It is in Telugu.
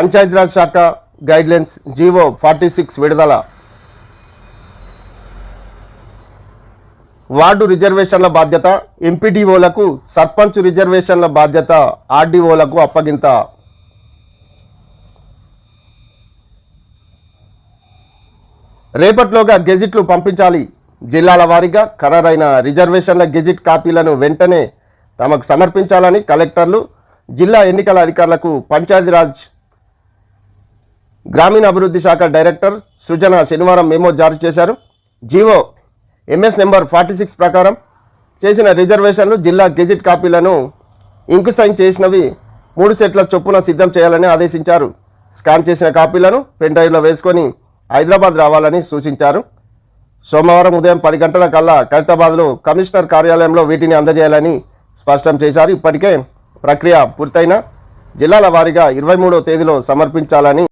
పంచాయతీరాజ్ శాఖ గైడ్లైన్స్ జీవో ఫార్టీ సిక్స్ విడుదల. వార్డు రిజర్వేషన్ల బాధ్యత ఎంపీడీఓలకు సర్పంచ్ రిజర్వేషన్ల బాధ్యత ఆర్డీఓలకు అప్పగింత. రేపట్లోగా గెజిట్లు పంపించాలి. జిల్లాల వారీగా ఖరారైన రిజర్వేషన్ల గెజిట్ కాపీలను వెంటనే తమకు సమర్పించాలని కలెక్టర్లు జిల్లా ఎన్నికల అధికారులకు పంచాయతీరాజ్ గ్రామీణ అభివృద్ధి శాఖ డైరెక్టర్ సృజన శనివారం మేమో జారీ చేశారు. GO MS number forty six ప్రకారం చేసిన రిజర్వేషన్లు జిల్లా గెజిట్ కాపీలను ఇంకు సైన్ చేసినవి మూడు సెట్ల చొప్పున సిద్ధం చేయాలని ఆదేశించారు. స్కాన్ చేసిన కాపీలను పెన్ డ్రైవ్లో వేసుకొని హైదరాబాద్ రావాలని సూచించారు. సోమవారం ఉదయం పది గంటల కల్లా ఖైరతాబాద్లో కమిషనర్ కార్యాలయంలో వీటిని అందజేయాలని స్పష్టం చేశారు. ఇప్పటికే ప్రక్రియ పూర్తయిన జిల్లాల వారీగా ఇరవై మూడో తేదీలో సమర్పించాలని